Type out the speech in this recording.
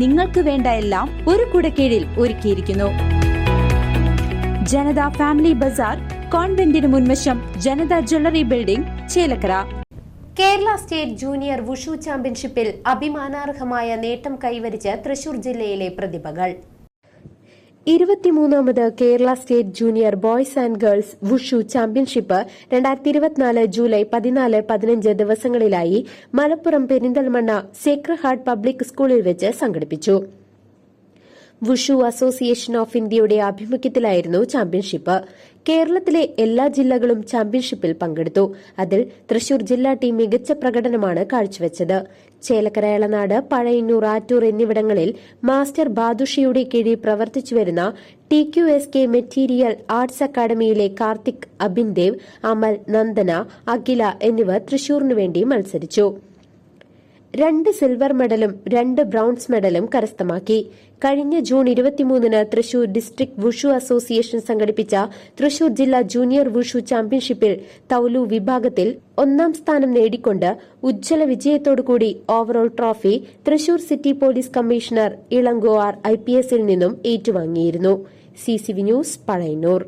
നിങ്ങൾക്ക് വേണ്ട എല്ലാം ഒരു കുടക്കീഴിൽ ഒരുക്കിയിരിക്കുന്നു. ജനത ഫാമിലി ബസാർ കോൺവെന്റിന് മുൻവശം Janatha jewellery building Chelakkara. Kerala state junior wushu ചാമ്പ്യൻഷിപ്പിൽ അഭിമാനാർഹമായ നേട്ടം കൈവരിച്ച തൃശൂർ ജില്ലയിലെ പ്രതിഭകൾ. ഇരുപത്തിമൂന്നാമത് Kerala state junior boys and girls wushu championship രണ്ടായിരത്തി ഇരുപത്തിനാല് ജൂലൈ പതിനാല് പതിനഞ്ച് ദിവസങ്ങളിലായി മലപ്പുറം പെരിന്തൽമണ്ണ സേക്രഹാർട്ട് പബ്ലിക് സ്കൂളിൽ വെച്ച് സംഘടിപ്പിച്ചു. വുഷു അസോസിയേഷൻ ഓഫ് ഇന്ത്യയുടെ ആഭിമുഖ്യത്തിലായിരുന്നു ചാമ്പ്യൻഷിപ്പ്. കേരളത്തിലെ എല്ലാ ജില്ലകളും ചാമ്പ്യൻഷിപ്പിൽ പങ്കെടുത്തു. അതിൽ തൃശൂർ ജില്ലാ ടീം മികച്ച പ്രകടനമാണ് കാഴ്ചവെച്ചത്. ചേലക്കര എളനാട് പഴയന്നൂർ ആറ്റൂർ എന്നിവിടങ്ങളിൽ മാസ്റ്റർ ബാദുഷയുടെ കീഴിൽ പ്രവർത്തിച്ചുവരുന്ന T Q S K material arts അക്കാദമിയിലെ Karthik Abindev Amal Nandana Akhila എന്നിവർ തൃശൂരിനു വേണ്ടി മത്സരിച്ചു. രണ്ട് സിൽവർ മെഡലും രണ്ട് ബ്രോൺസ് മെഡലും കരസ്ഥമാക്കി. കഴിഞ്ഞ ജൂൺ ഇരുപത്തിമൂന്നിന് തൃശൂർ ഡിസ്ട്രിക്ട് വുഷു അസോസിയേഷൻ സംഘടിപ്പിച്ച തൃശൂർ ജില്ലാ ജൂനിയർ വുഷു ചാമ്പ്യൻഷിപ്പിൽ തൌലു വിഭാഗത്തിൽ ഒന്നാം സ്ഥാനം നേടിക്കൊണ്ട് ഉജ്ജ്വല വിജയത്തോടുകൂടി overall trophy Thrissur city police commissioner Ilango R I P എസിൽ നിന്നും ഏറ്റുവാങ്ങിയിരുന്നു. C C V news Pazhayannur.